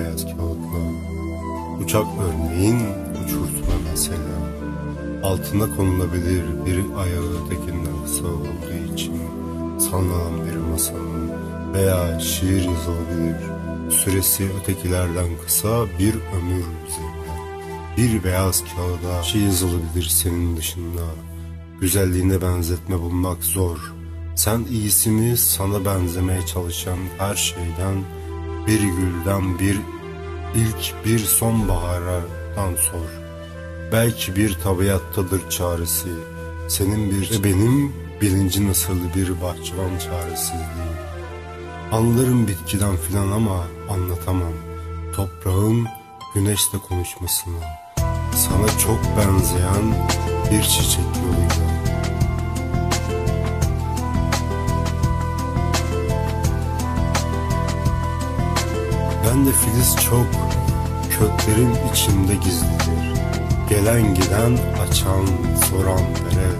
beyaz kağıtla. Uçak örneğin uçurtma mesela. Altına konulabilir bir ayağı ötekinden kısa olduğu için sallanan bir masanın veya şiir yazılabilir. Süresi ötekilerden kısa bir ömür üzerine. Bir beyaz kağıda şey yazılabilir senin dışında. Güzelliğine benzetme bulmak zor. Sen iyisini sana benzemeye çalışan her şeyden, bir gülden bir ilk bir sonbahardan sor. Belki bir tabiattadır çaresi. Senin bir ve benim bilinci nasıl bir bahçıvan çaresizliği. Anlarım bitkiden filan ama anlatamam. Toprağın güneşle konuşmasını. Sana çok benzeyen bir çiçek yoluyla. Ben de filiz çok köklerin içinde gizlidir. Gelen giden açan soran vere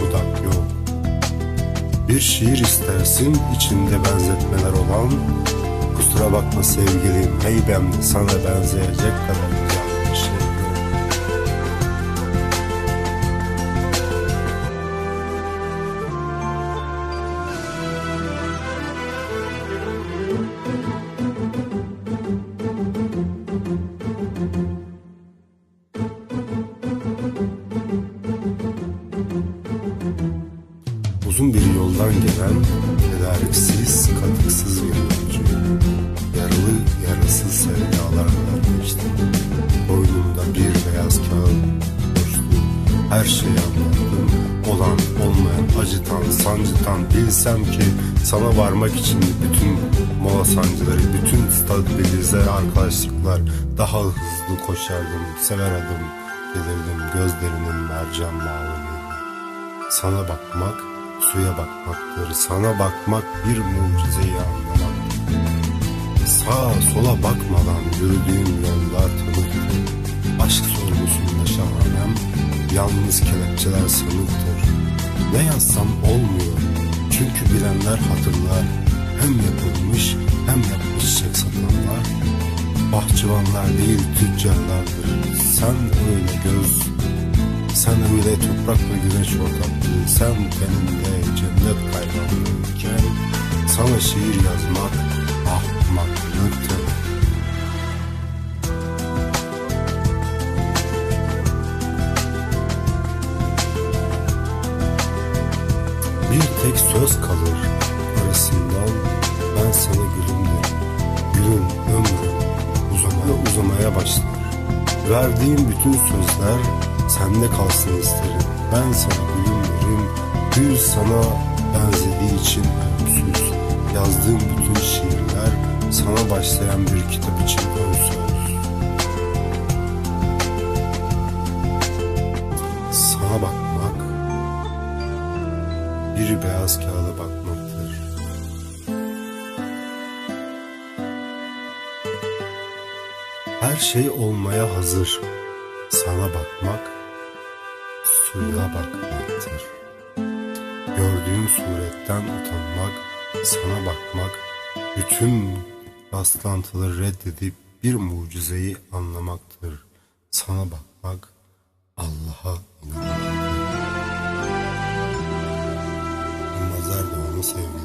budak yok. Bir şiir istersin içinde benzetmeler olan Kusura bakma sevgilim hey ben de sana benzeyecek kadar Uzun bir yoldan gelen tedariksiz, katıksız bir yolcu. Yaralı, yarasız sevdalarla geçtim. Boynumda bir beyaz kağıt boşluğu. Her şeyi anlattım. Olan, olmayan, acıtan, sancıtan bilsem ki sana varmak için bütün mola sancıları, bütün stabilize arkadaşlıklar daha hızlı koşardım, sever adım gelirdim gözlerinin mercan maviliğine. Sana bakmak, suya bakmaktır. Sana bakmak bir mucizeyi anlamaktır. Sağa sola bakmadan yürüdüğüm yollar tanıktır. Aşk sorgusunda şahanem, yalnız kelepçeler sanıktır. Ne yazsam olmuyor. Çünkü bilenler hatırlar. Hem yapılmış hem yapmışacak satanlar. Bahçıvanlar değil tüccarlardır. Sen öyle göz, sen öyle toprak ve güneş ortaklığı, sen benimle cennet kaynaklığıyken sana şiir yazmak ahmaklıktır. Bir tek söz kalır arasından ben sana gülüm. Gülüm ömrüm uzamaya uzamaya başlar. Verdiğim bütün sözler sende kalsın isterim. Ben sana gülüm derim. Gül sana benzediği için ölümsüz. Yazdığım bütün şiirler sana başlayan bir kitap için ön söz. Sana bakmak bir beyaz kağıda bakmaktır. Her şey olmaya hazır. Sana bakmak suya bakmaktır. Gördüğün suretten utanmak, sana bakmak, bütün rastlantıları reddedip bir mucizeyi anlamaktır. Sana bakmak, Allah'a inanmaktır. Yılmazlar Doğan'ın sevgileri.